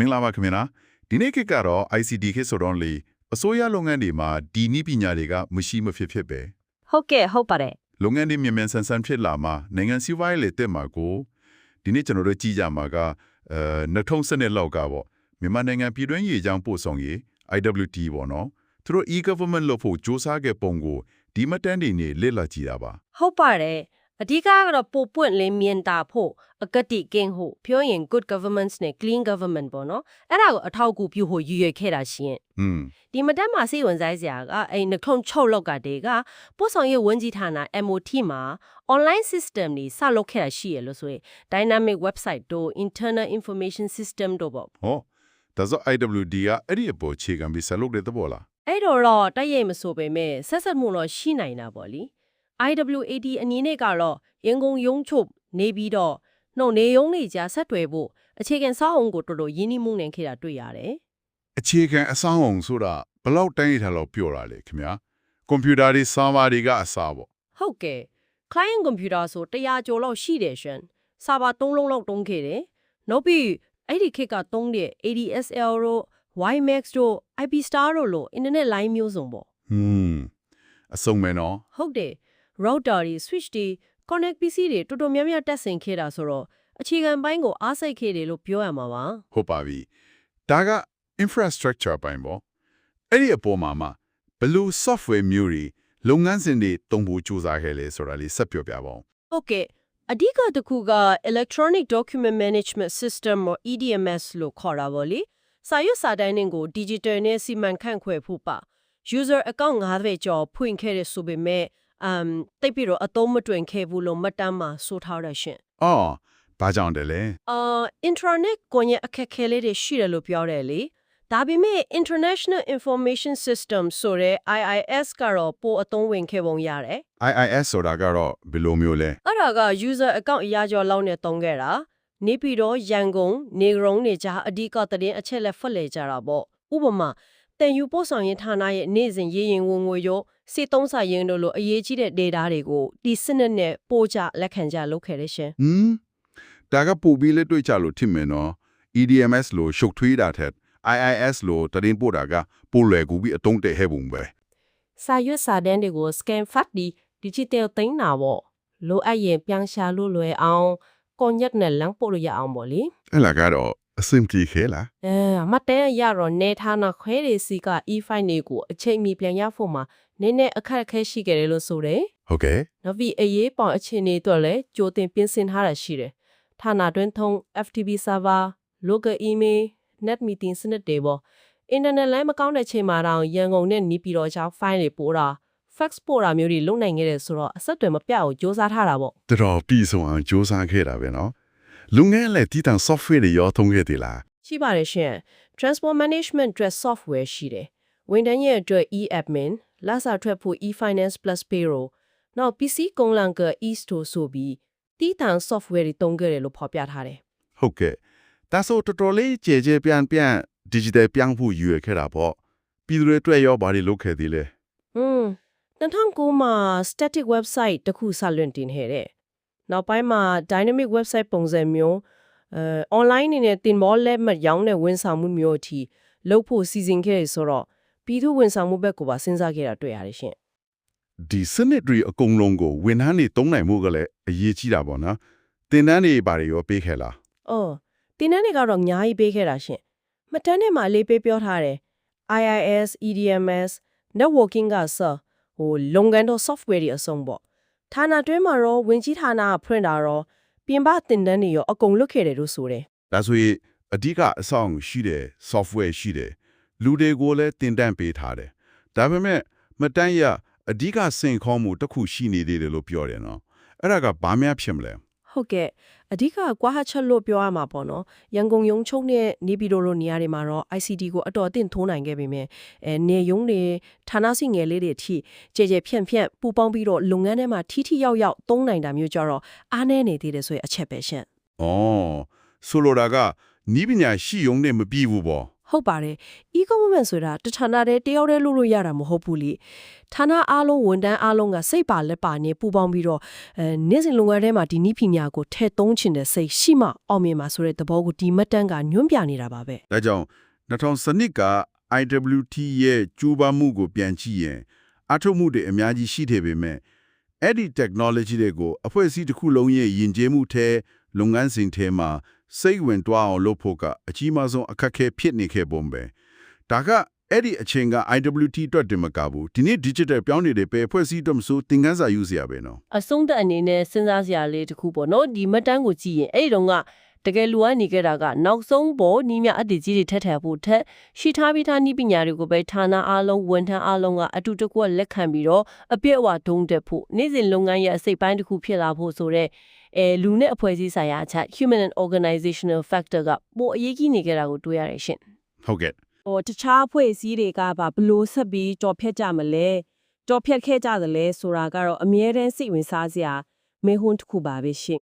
မင်္ဂလာပါခင်ဗျာဒီနေ့ခေတ်ကတော့ ICT ခေတ်ဆိုတော့လေအစိုးရလုပ်ငန်းတွေမှာဒီနည်းပညာတွေကမရှိမဖြစ်ဖြစ်ပဲဟုတ်ကဲ့ဟုတ်ပါတယ်လုပ်ငန်းတွေမြန်မြန်ဆန်ဆန်ဖြစ်လာမှနိုင်ငံစီးပွားရေးလေတက်မှာကိုဒီနေ့ကျွန်တော်တို့ကြည့်ကြမှာကအဲ2012လောက်ကပေါ့မြန်မာနိုင်ငံပြည်တွင်းရေးကြောင်းပို့ဆောင်ရေး IWT ပေါ့နော်သူတို့ e-government လို့ဖို့စ조사ခဲ့ပုံကိုဒီမတန်းတွေနေလေ့လာကြည့်တာပါဟုတ်ပါတယ် အဓိကကတော့ပိုပွင့်လင်းမြင်တာဖို့အကတိကင်းဖို့ပြောရင် good governance နဲ့ clean government ပေါ့နော်အဲ့ဒါကိုအထောက်အကူပြုဖို့ရည်ရွယ်ခဲ့တာရှင်อืมဒီမတက်မှာစိတ်ဝင်စားစရာကအဲ့2006လောက်ကတည်းကပို့ဆောင်ရေးဝန်ကြီးဌာန MOT မှာ online system တွေစလုပ်ခဲ့တာရှိရလို့ဆိုရင် dynamic website တို့ internal information system တို့ပေါ့ဟောဒါဆို IWD ကအဲ့ဒီအပေါ်ခြေခံပြီးဆက်လုပ်တဲ့သဘောလားအဲ့တော့တော့တိုက်ရိုက်မဆိုပေမဲ့ဆက်ဆက်မှုတော့ရှိနိုင်တာပေါ့လी IWAD အနေနဲ့ကတော့ရင်ကုန်ရုံးချုပ်နေပြီးတော့နှုတ်နေရုံးတွေကြားဆက်တွယ်ဖို့အခြေခံစောင့်အောင်ကိုတော်တော်ရင်းနှီးမှုနဲ့ခဲ့တာတွေ့ရတယ်အခြေခံအဆောင်အောင်ဆိုတာဘယ်လောက်တိုင်းထားလို့ပြောတာလဲခင်ဗျာကွန်ပျူတာတွေဆာဗာတွေကအစားပေါ့ဟုတ်ကဲ့ client computer ဆို100ကျော်လောက်ရှိတယ်ရှင်စာပါ3လုံးလောက်တုံးခဲ့တယ်နောက်ပြီးအဲ့ဒီခေတ်ကတုံးတဲ့ ADSL တို့ WiMAX တို့ IP Star တို့လို internet line မျိုးစုံပေါ့ဟွန်းအစုံမယ်နော်ဟုတ်တယ် router တွေ switch တွေ connect PC တွေတော်တော်များများတက်ဆင်ခဲ့တာဆိုတော့အခြေခံပိုင်းကိုအားစိတ်ခဲ့တယ်လို့ပြောရမှာပါဟုတ်ပါပြီဒါက infrastructure ပိုင်းပေါ့အဲ့ဒီအပေါ်မှာမှဘယ်လို software မျိုးတွေလုပ်ငန်းစဉ်တွေတုံ့ဖို့ကြိုးစားခဲ့လဲဆိုတာလေးဆက်ပြောပြပါဦးဟုတ်ကဲ့အဓိကတစ်ခုက electronic document management system or EDMS လို့ခေါ်တာပေါ့လေစာရွက်စာတမ်းတွေကို digital နဲ့စီမံခန့်ခွဲဖို့ပါ user account 90ကျော်ဖွင့်ခဲ့ရဆိုပေမဲ့ um တိတ်ပြီးတော့အသုံးမတွင်ခဲ့ဘူးလို့မှတ်တမ်းမှာဆိုထားရရှင်အော်ဘာကြောင့်တလဲအာ intranet ကိုညအခက်ခဲလေးတွေရှိတယ်လို့ပြောတယ်လေဒါပေမဲ့ international information system ဆိုတဲ့ IIS ကတော့ပိုအသုံးဝင်ခဲ့ပုံရတယ် IIS ဆိုတာကတော့ဘယ်လိုမျိုးလဲအဲ့ဒါက user account အရာကျော်လောက်နဲ့တုံးခဲ့တာနေပြီးတော့ရန်ကုန်နေရုံနေကြအဓိကသတင်းအချက်လက်ဖွက်လေကြတာပေါ့ဥပမာတန်ယူပို့ဆောင်ရေးဌာနရဲ့နေ့စဉ်ရေးရင်ဝင်ငွေရော စေသုံးစာရင်းတို့လိုအရေးကြီးတဲ့ data တွေကိုဒီစနစ်နဲ့ပို့ကြလက်ခံကြလုပ်ခဲ့တယ်ရှင်ဟမ်ဒါကပို့ပြီးလက်တွေ့ကြလို့ထင်မယ်နော် EDMS လို့ရှုပ်ထွေးတာထက် IIS လို့တရင်ပို့တာကပိုလွယ်ကူပြီးအတုံးတဲ့ဟဲ့ပုံပဲစာရွက်စာတမ်းတွေကို scan ဖတ်ပြီး digital သိမ်းတာပေါ့လိုအပ်ရင်ပြန်ရှာလို့လွယ်အောင်ကွန်ရက်နဲ့လမ်းပို့လို့ရအောင်ပေါ့လေအဲ့လာကတော့ အဆင်ပြေခဲလားအဲအမတ်တဲရတော့နေထားနာခွဲတွေစီက e-file တွေကိုအချိန်မီပြန်ရဖို့မှာနည်းနည်းအခက်အခဲရှိကြတယ်လို့ဆိုတယ်ဟုတ်ကဲ့နောက်ပြီးအရေးပေါင်အခြေအနေအတွက်လည်းကြိုတင်ပြင်ဆင်ထားတာရှိတယ်ဌာနတွင်းထုံး FTP server local email net meeting စနစ်တွေပေါ့ internet လိုင်းမကောင်းတဲ့ချိန်မှာတော့ရန်ကုန်နဲ့နီးပြီးတော့ကြောင်း file တွေပို့တာ fax ပို့တာမျိုးတွေလုပ်နိုင်ခဲ့တယ်ဆိုတော့အဆက်အသွယ်မပြတ်အောင်စ조사ထားတာပေါ့တော်တော်ပြီးဆုံးအောင်စူးစမ်းခဲ့တာပဲနော် လူငယ်လည်းတည်တံ software တွေရောသုံးခဲ့သေးလားရှိပါတယ်ရှင် transport management အတွက် software ရှိတယ်ဝန်ထမ်းရဲ့အတွက် e-admin လစာထွက်ဖို့ e-finance plus payroll နောက် PC ကုန်းလန်က e-store ဆိုပြီးတည်တံ software တွေတုံးခဲ့တယ်လို့ဖော်ပြထားတယ်ဟုတ်ကဲ့ဒါဆိုတော်တော်လေးကြဲကြဲပြန့်ပြန့် digital ပြောင်းဖို့ရွယ်ခဲ့တာပေါ့ပြည်သူတွေအတွက်ရောဘာတွေလုပ်ခဲ့သေးလဲอืม2009မှာ static website တစ်ခုစလွင့်တင်ခဲ့တဲ့ နောက်ပိုင်းမှာ dynamic website ပုံစံမျိုးအဲ online အနေနဲ့တင်မောလက်မှတ်ရောင်းတဲ့ဝန်ဆောင်မှုမျိုးအထိလုပ်ဖို့စီစဉ်ခဲ့ရဆိုတော့ပြည်သူဝန်ဆောင်မှုဘက်ကိုပါစဉ်းစားခဲ့တာတွေ့ရတယ်ရှင်ဒီစနစ်တွေအကုန်လုံးကိုဝန်ထမ်းတွေသုံးနိုင်မှုကလည်းအရေးကြီးတာပေါ့နော်သင်တန်းတွေဘာတွေရောပေးခဲ့လား။အော်တင်းနှန်းတွေကတော့အများကြီးပေးခဲ့တာရှင်။မတန်းထဲမှာလေးပေးပြောထားတယ်။ IIS, EDMS, networking ကစဟိုလုပ်ငန်းတော့ software တွေအစုံပေါ့။ ဌာနတွင်းမှာတော့ဝင်ကြီးဌာနကဖွင့်တာတော့ပြင်ပတင်တန်းတွေရောအကုန်လွတ်ခဲ့တယ်လို့ဆိုတယ်ဒါဆိုရင်အဓိကအဆောင်ရှိတယ် software ရှိတယ်လူတွေကိုလည်းသင်တန်းပေးထားတယ်ဒါပေမဲ့မတန်းရအဓိကစင်ခေါ်မှုတစ်ခုရှိနေသေးတယ်လို့ပြောတယ်နော်အဲ့ဒါကဘာများဖြစ်မလဲ။ ဟုတ်ကဲ့အဓိကကွာဟချက်လို့ပြောရမှာပေါ့နော်။ရန်ကုန်ရုံချုံနဲ့နေပြည်တော်လိုနေရာတွေမှာတော့ ICT ကိုအတော်အသင့်ထိုးနိုင်ခဲ့ပေမဲ့အဲနေရုံတွေဌာနစီငယ်လေးတွေအထိကြဲကြဲဖြန့်ဖြန့်ပူပေါင်းပြီးတော့လုပ်ငန်းထဲမှာထိထိရောက်ရောက်သုံးနိုင်တာမျိုးကြတော့အားနည်းနေသေးတယ်ဆိုရင်အချက်ပဲရှင့်ဩဆိုလိုတာကနီးပညာရှိုံနဲ့မပြီးဘူးပေါ့ ဟဟုတ်ပါတယ် e-government ဆိုတာတဌာနတည်းတယောက်တည်းလုပ်လို့ရတာမဟုတ်ဘူးလေဌာနအားလုံးဝန်ထမ်းအားလုံးကစိတ်ပါလက်ပါနဲ့ပူပေါင်းပြီးတော့အဲနေ့စဉ်လုပ်ငန်းထဲမှာဒီနိပညာကိုထည့်သုံးချင်တဲ့စိတ်ရှိမှအောင်မြင်မှာဆိုတဲ့သဘောကိုဒီမှတ်တမ်းကညွှန်းပြနေတာပါပဲဒါကြောင့်2012က IWT ရဲ့ကျူးပန်းမှုကိုပြန်ကြည့်ရင်အထုမှုတွေအများကြီးရှိတယ်ပေမဲ့အဲ့ဒီ technology တွေကိုအဖွဲ့အစည်းတစ်ခုလုံးရဲ့ယဉ်ကျေးမှုထဲလုပ်ငန်းစဉ်ထဲမှာ စိတ်ဝင်တွားအောင်လုပ်ဖို့ကအကြီးမားဆုံးအခက်အခဲဖြစ်နေခဲ့ပုံပဲဒါကအဲ့ဒီအချိန်က IWT အတွက်တင်မကဘူးဒီနေ့ digital ပြောင်းနေတဲ့ပဲအဖွဲ့အစည်းအတွက်မဆိုသင်ခန်းစာယူစရာပဲနော်အဆုံးသက်အနေနဲ့စဉ်းစားစရာလေးတစ်ခုပေါ့နော်ဒီမှတ်တမ်းကိုကြည့်ရင်အဲ့ဒီတော့က တကယ်လူကနေခဲ့တာကနောက်ဆုံးပေါ်နီးမြအတ္တကြီးတွေထက်ထက်ဖို့ထက်ရှိထားပြီးသားနီးပညာတွေကိုပဲဌာနအားလုံးဝန်ထမ်းအားလုံးကအတူတကွလက်ခံပြီးတော့အပြည့်အဝဒုံတက်ဖို့နေ့စဉ်လုပ်ငန်းရဲ့အစိတ်ပိုင်းတစ်ခုဖြစ်လာဖို့ဆိုတော့အဲလူနဲ့အဖွဲ့အစည်းဆိုင်ရာအချက် human and organizational factor ကပိုအရေးကြီးနေကြတာကိုတွေ့ရတယ်ရှင်ဟုတ်ကဲ့ဟိုတခြားအဖွဲ့အစည်းတွေကပါဘလို့ဆက်ပြီးကြော်ဖြတ်ကြမလဲကြော်ဖြတ်ခဲ့ကြသလဲဆိုတာကတော့အမြဲတမ်းစိတ်ဝင်စားစရာမေးခွန်းတစ်ခုပါပဲရှင်